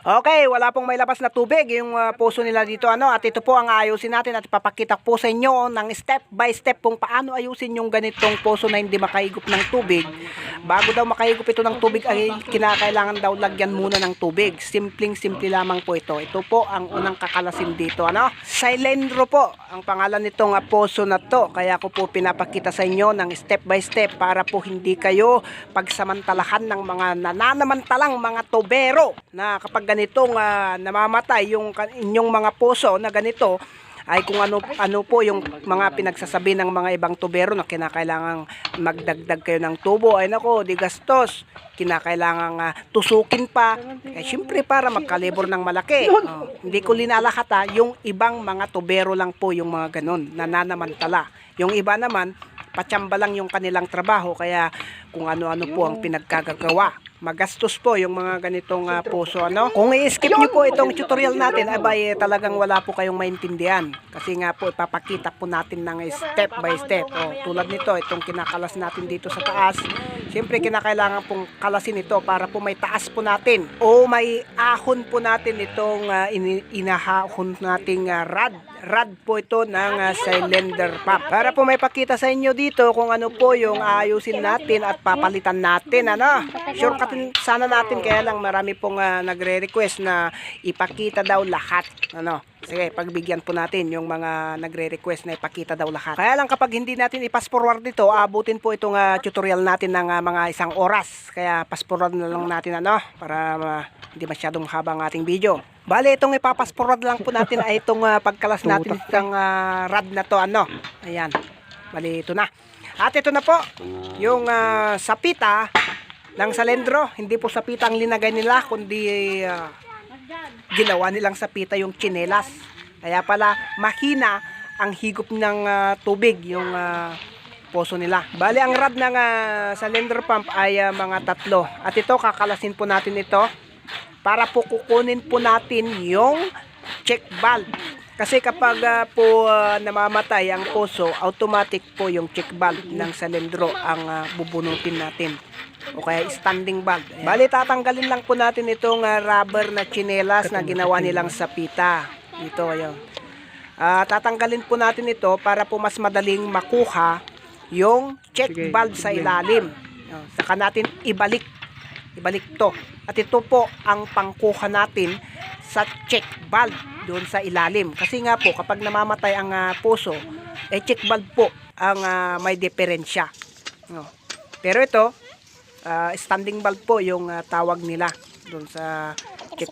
Okay, wala pong may labas na tubig yung uh, puso nila dito ano at ito po ang ayusin natin at ipapakita po sa inyo ng step by step kung paano ayusin yung ganitong puso na hindi makahigop ng tubig. Bago daw makahigop ito ng tubig ay kinakailangan daw lagyan muna ng tubig. Simpleng simple lamang po ito. Ito po ang unang kakalasin dito ano. Silendro po ang pangalan nitong uh, puso na to. Kaya ko po pinapakita sa inyo ng step by step para po hindi kayo pagsamantalahan ng mga nananamantalang mga tubero na kapag ganitong ah, namamatay yung inyong mga puso na ganito ay kung ano ano po yung mga pinagsasabi ng mga ibang tubero na kinakailangang magdagdag kayo ng tubo. Ay nako di gastos. Kinakailangang ah, tusukin pa. Eh syempre para magkalibor ng malaki. Oh, hindi ko linalahat ha, yung ibang mga tubero lang po yung mga ganun nananamantala. Yung iba naman patsamba lang yung kanilang trabaho kaya kung ano-ano po ang pinagkagagawa magastos po yung mga ganitong ah, puso ano? Kung i-skip niyo po itong tutorial natin abay eh, talagang wala po kayong maintindihan. Kasi nga po ipapakita po natin ng step by step. Oh, tulad nito itong kinakalas natin dito sa taas Siyempre kinakailangan pong kalasin ito para po may taas po natin o may ahon po natin itong ah, ini- inahahon nating ah, rad rad po ito ng ah, cylinder pump. Para po may pakita sa inyo dito kung ano po yung ayusin natin at papalitan natin. Ano? Shortcut sana natin kaya lang marami pong ah, nagre-request na ipakita daw lahat. Ano? Sige, pagbigyan po natin yung mga nagre-request na ipakita daw lahat. Kaya lang kapag hindi natin i-pass forward dito, abutin po itong ah, tutorial natin ng ah, mga isang oras. Kaya pass forward na lang natin ano para ah, hindi masyadong haba ang ating video. Bale, itong ipapass forward lang po natin ay itong ah, pagkalas natin itong ah, rad na to ano. Ayan. Bale, ito na. At ito na po, yung ah, sapita ng salendro. Hindi po sapita ang linagay nila, kundi ah, ginawa nilang sapita yung chinelas. Kaya pala mahina ang higop ng ah, tubig yung ah, poso nila. Bali ang rad ng ah, cylinder pump ay ah, mga tatlo. At ito kakalasin po natin ito para po kukunin po natin yung check valve. Kasi kapag ah, po ah, namamatay ang poso, automatic po yung check valve ng salendro ang ah, bubunutin natin. O kaya standing valve. Bali, tatanggalin lang po natin itong ah, rubber na chinelas na ginawa nilang sapita. Dito, ayun. Ah, tatanggalin po natin ito para po mas madaling makuha yung check valve sa ilalim. Saka natin ibalik ibalik to. At ito po ang pangkuha natin sa check valve doon sa ilalim. Kasi nga po kapag namamatay ang ah, puso, eh check valve po ang ah, may diferensya. No. Pero ito, ah, standing valve po yung ah, tawag nila doon sa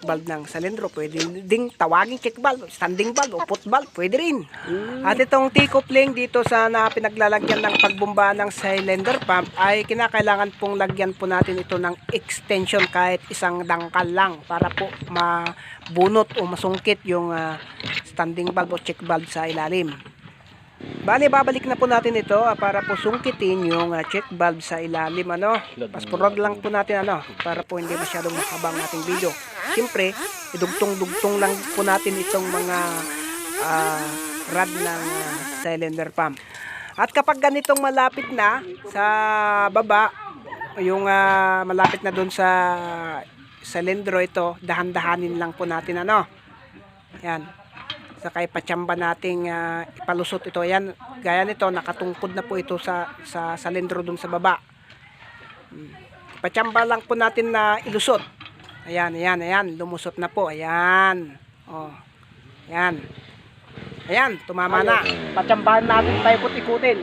valve ng salendro. Pwede ding tawagin valve, standing valve o valve, pwede rin. At itong T-coupling dito sa na pinaglalagyan ng pagbumba ng cylinder pump ay kinakailangan pong lagyan po natin ito ng extension kahit isang dangkal lang para po mabunot o masungkit yung ah, standing valve o check valve sa ilalim. Bali, babalik na po natin ito ah, para po sungkitin yung ah, check valve sa ilalim. Ano? Pasporad lang po natin ano, para po hindi masyadong makabang ating video. Siyempre, idugtong-dugtong lang po natin itong mga ah, rod ng ah, cylinder pump. At kapag ganitong malapit na sa baba, yung ah, malapit na doon sa silindro ito, dahan-dahanin lang po natin ano. Yan. Saka ipatsamba nating ah, ipalusot ito. Yan, gaya nito, nakatungkod na po ito sa, sa salindro dun sa baba. Hmm. Ipatsamba lang po natin na ilusot. Ayan, ayan, ayan. Lumusot na po. Ayan. Oh. Ayan. Ayan, tumama na. Patsambahan natin tayo ikut-ikutin.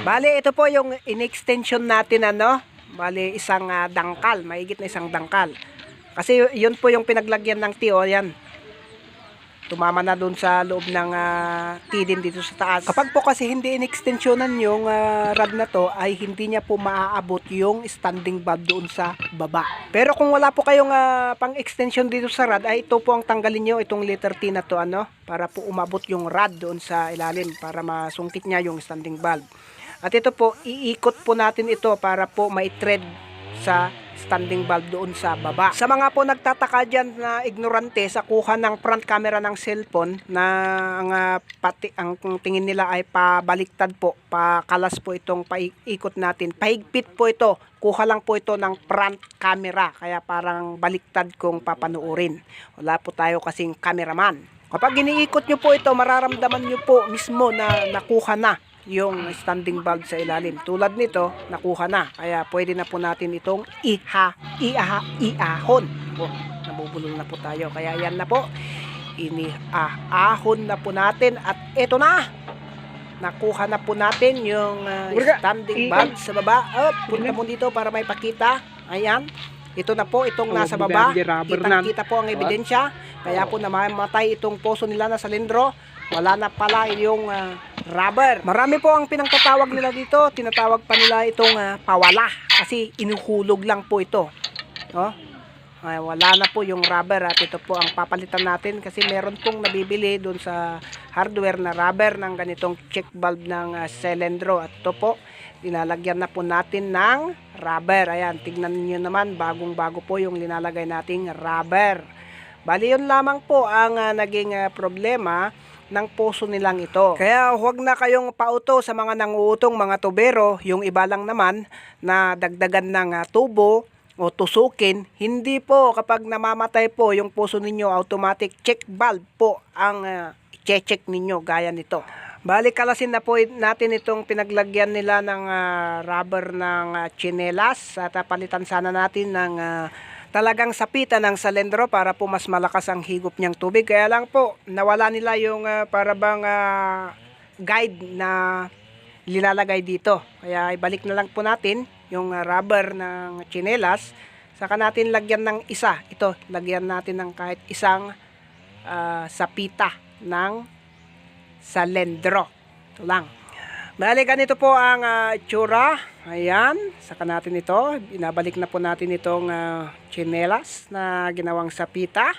Bali, ito po yung in-extension natin ano. Bali, isang ah, dangkal. Maigit na isang dangkal. Kasi yun po yung pinaglagyan ng tiyo. Ayan tumama na doon sa loob ng ah, tidin dito sa taas. Kapag po kasi hindi in-extensionan yung ah, rod na to, ay hindi niya po maaabot yung standing valve doon sa baba. Pero kung wala po kayong ah, pang-extension dito sa rod, ay ito po ang tanggalin nyo, itong letter T na to, ano, para po umabot yung rod doon sa ilalim, para masungkit niya yung standing valve. At ito po, iikot po natin ito para po mai-thread sa standing valve doon sa baba. Sa mga po nagtataka dyan na ignorante sa kuha ng front camera ng cellphone na ang, ah, pati, ang tingin nila ay pabaliktad po, pakalas po itong paikot natin. Pahigpit po ito. Kuha lang po ito ng front camera. Kaya parang baliktad kung papanuorin. Wala po tayo kasing cameraman. Kapag iniikot nyo po ito, mararamdaman nyo po mismo na nakuha na yung standing valve sa ilalim. Tulad nito, nakuha na. Kaya pwede na po natin itong iha, iaha, iahon. Po, nabubulol na po tayo. Kaya yan na po. Iniahon na po natin. At ito na. Nakuha na po natin yung uh, standing valve sa baba. Oh, punta mo dito para may pakita. Ayan. Ito na po, itong Oh, nasa baba. Kitang-kita po ang ebidensya. Kaya po namamatay itong poso nila na salindro. Wala na pala yung ah, rubber. Marami po ang pinangtatawag nila dito. Tinatawag pa nila itong ah, pawala. Kasi inuhulog lang po ito. No? Ay, wala na po yung rubber at ito po ang papalitan natin kasi meron pong nabibili doon sa hardware na rubber ng ganitong check valve ng ah, selendro at ito po linalagyan na po natin ng rubber ayan tignan niyo naman bagong bago po yung linalagay nating rubber bali yun lamang po ang ah, naging ah, problema ng puso nilang ito. Kaya huwag na kayong pauto sa mga nanguutong mga tubero, yung iba lang naman na dagdagan ng ah, tubo o tusukin, hindi po kapag namamatay po yung puso ninyo, automatic check valve po ang uh, check ninyo gaya nito. Balik kalasin na po natin itong pinaglagyan nila ng ah, rubber ng ah, chinelas at ah, palitan sana natin ng ah, talagang sapitan ng salendro para po mas malakas ang higop niyang tubig. Kaya lang po, nawala nila yung ah, para bang ah, guide na lilalagay dito. Kaya ibalik na lang po natin yung ah, rubber ng chinelas. Saka natin lagyan ng isa. Ito, lagyan natin ng kahit isang ah, sapita ng salendro. Ito lang. Bali, ganito po ang ah, itsura. Ayan, saka natin ito. Binabalik na po natin itong ah, chinelas na ginawang sapita.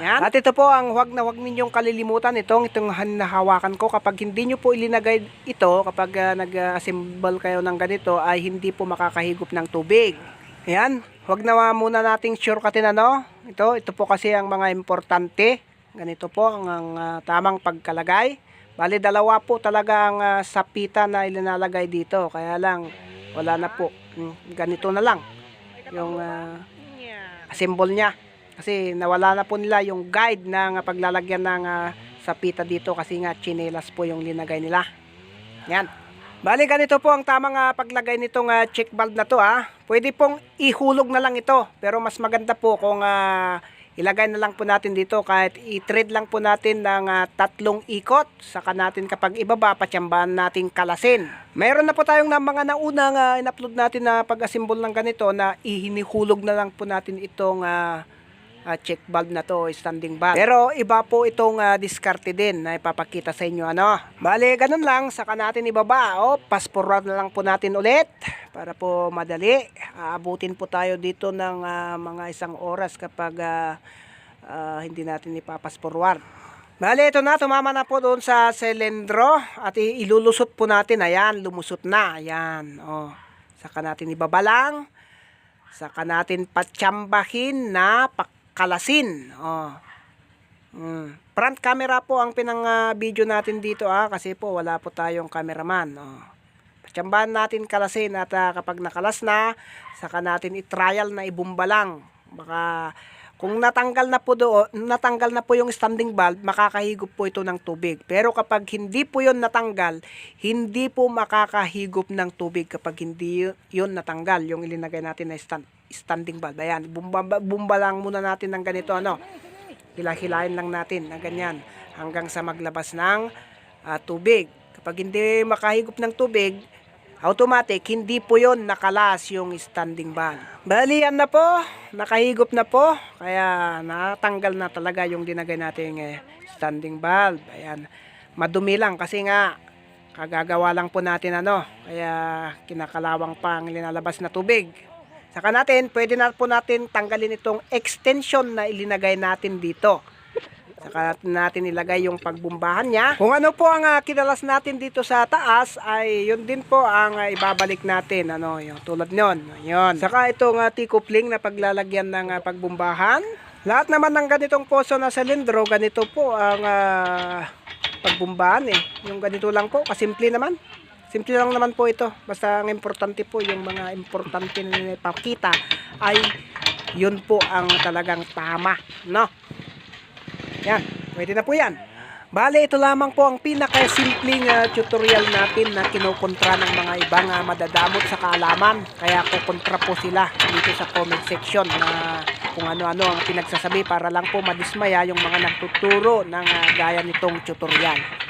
Ayan. At ito po ang huwag na huwag ninyong kalilimutan itong itong hinahawakan ko kapag hindi nyo po ilinagay ito kapag ah, nag-assemble kayo ng ganito ay hindi po makakahigop ng tubig. Ayan, huwag na muna nating shortcutin ano. Ito, ito po kasi ang mga importante. Ganito po ang, ang ah, tamang pagkalagay. Bali dalawa po talaga ang ah, sapita na ilinalagay dito. Kaya lang wala na po. Hmm, ganito na lang yung ah, assemble niya. Kasi nawala na po nila yung guide ng ah, paglalagyan ng ah, sapita dito kasi nga chinelas po yung linagay nila. Yan. Bali ganito po ang tamang ah, paglagay nitong ah, check valve na to ha. Pwede pong ihulog na lang ito. Pero mas maganda po kung ah, ilagay na lang po natin dito kahit i-thread lang po natin ng ah, tatlong ikot. Saka natin kapag ibaba, patsambahan natin kalasin. Mayroon na po tayong na mga naunang ah, in-upload natin na pag-assemble ng ganito na ihinihulog na lang po natin itong ah, ah, check valve na to, standing valve. Pero iba po itong ah, diskarte din na ipapakita sa inyo ano. Bale, ganun lang, saka natin ibaba. O, pass forward na lang po natin ulit para po madali. Aabutin po tayo dito ng ah, mga isang oras kapag ah, ah, hindi natin ipapas forward. Bale, ito na, tumama na po doon sa selendro at ilulusot po natin. Ayan, lumusot na. Ayan, o. Saka natin ibaba lang. Saka natin patsambahin na pakalasin. Oh. Mm. Front camera po ang pinang ah, video natin dito ah kasi po wala po tayong cameraman. Oh. Patsambahan natin kalasin at ah, kapag nakalas na, saka natin i-trial na ibumba lang. Baka kung natanggal na po do, natanggal na po yung standing valve, makakahigop po ito ng tubig. Pero kapag hindi po 'yon natanggal, hindi po makakahigop ng tubig kapag hindi 'yon natanggal yung ilinagay natin na stand, standing valve. Ayan, bumba, bumba lang muna natin ng ganito ano. Hila-hilahin lang natin na ganyan hanggang sa maglabas ng ah, tubig. Kapag hindi makahigop ng tubig, automatic, hindi po yon nakalas yung standing valve. Bali, yan na po. Nakahigop na po. Kaya natanggal na talaga yung dinagay nating eh, standing valve. Ayan. Madumi lang kasi nga kagagawa lang po natin ano. Kaya kinakalawang pa ang linalabas na tubig. Saka natin, pwede na po natin tanggalin itong extension na ilinagay natin dito. Saka natin ilagay yung pagbumbahan niya. Kung ano po ang ah, kinalas natin dito sa taas ay yun din po ang ah, ibabalik natin. Ano, yung tulad nyon. Yun. Saka itong uh, T-coupling na paglalagyan ng ah, pagbumbahan. Lahat naman ng ganitong poso na silindro, ganito po ang ah, pagbumbahan eh. Yung ganito lang po, kasimple naman. Simple lang naman po ito. Basta ang importante po, yung mga importante na ipakita ay yun po ang talagang tama. No? Yan, pwede na po yan. Bale, ito lamang po ang pinaka-simpleng ah, tutorial natin na kinukontra ng mga ibang ah, madadamot sa kaalaman. Kaya kukontra po sila dito sa comment section na kung ano-ano ang pinagsasabi para lang po madismaya yung mga nagtuturo ng ah, gaya nitong tutorial.